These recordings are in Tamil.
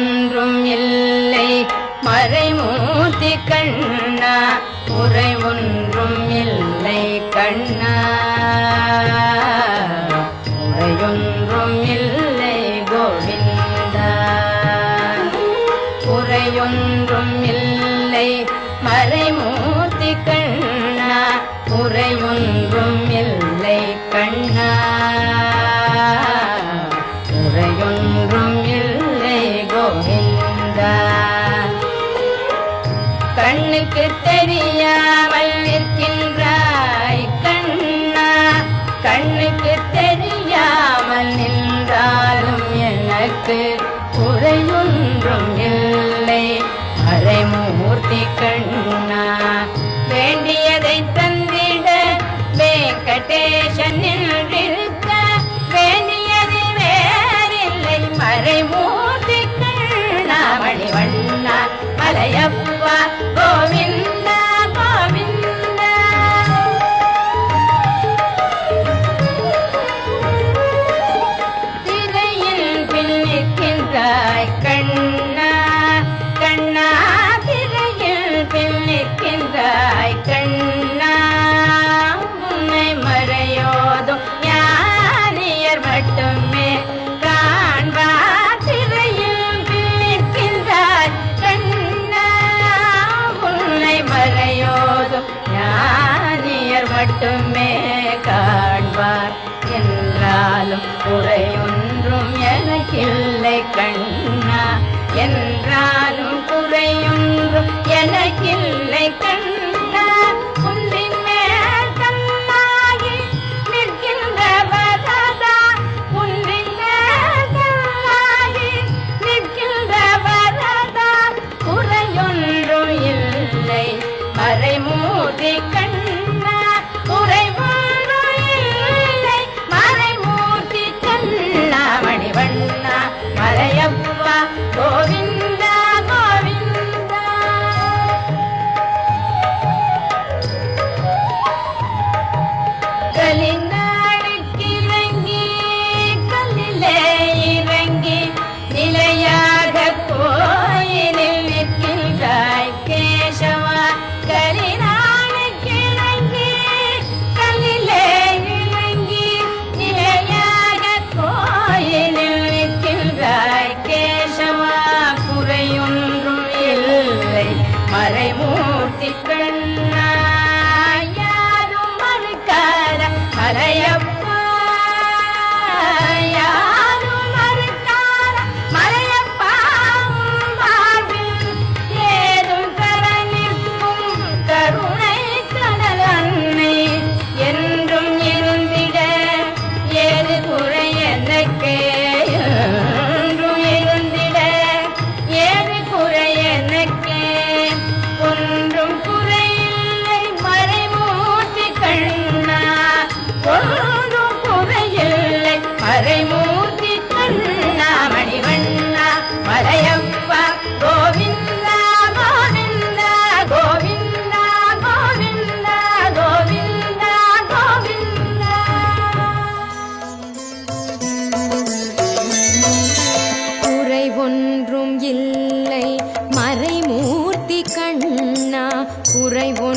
ஒன்றும் இல்லை. மறைமூர்த்தி கண்ணா முறை ஒன்றும் இல்லை கண்ணா. முறையொன்றும் இல்லை கோவிந்தா. முறையொன்றும் இல்லை. மறைமூர்த்தி கண்ணா முறை ஒன்றும் இல்லை கண்ணுக்கு தெரியாமல் நிற்கின்ற உரை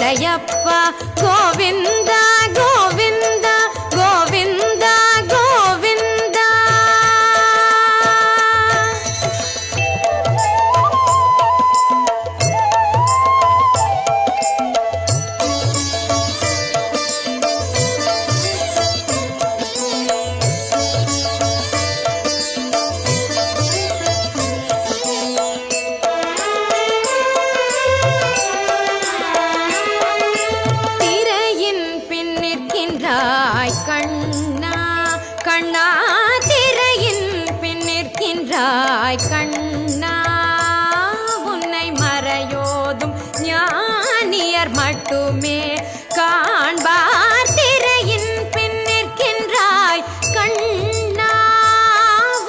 மலையப்பா கோவிந்தா. மட்டுமே காண்பார் திரையின் பின் நிற்கின்றாய். கண்ணா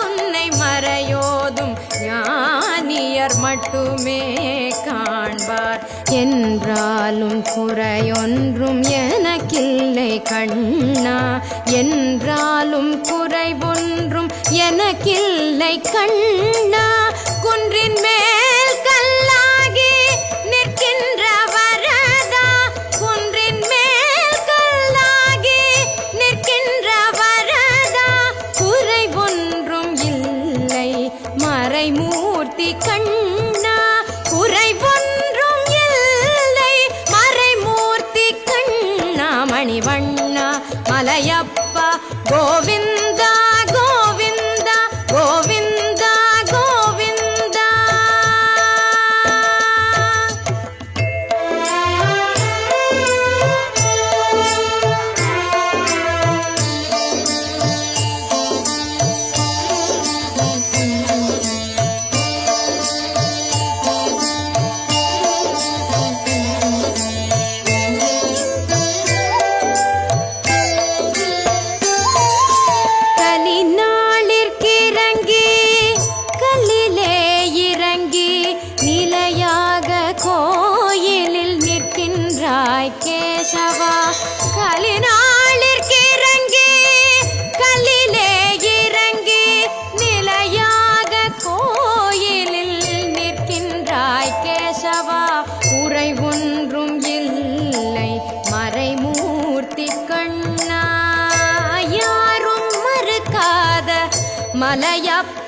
உன்னை மறையோதும் ஞானியர் மட்டுமே காண்பார். என்றாலும் குறையொன்றும் எனக்கில்லை கண்ணா. என்றாலும் குறை ஒன்றும் எனக்கில்லை கண்ணா. குன்றின் மேல் கோவிந்த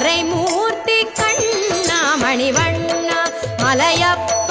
மறைமூர்த்தி கண்ணா மணிவண்ணா மலையப்ப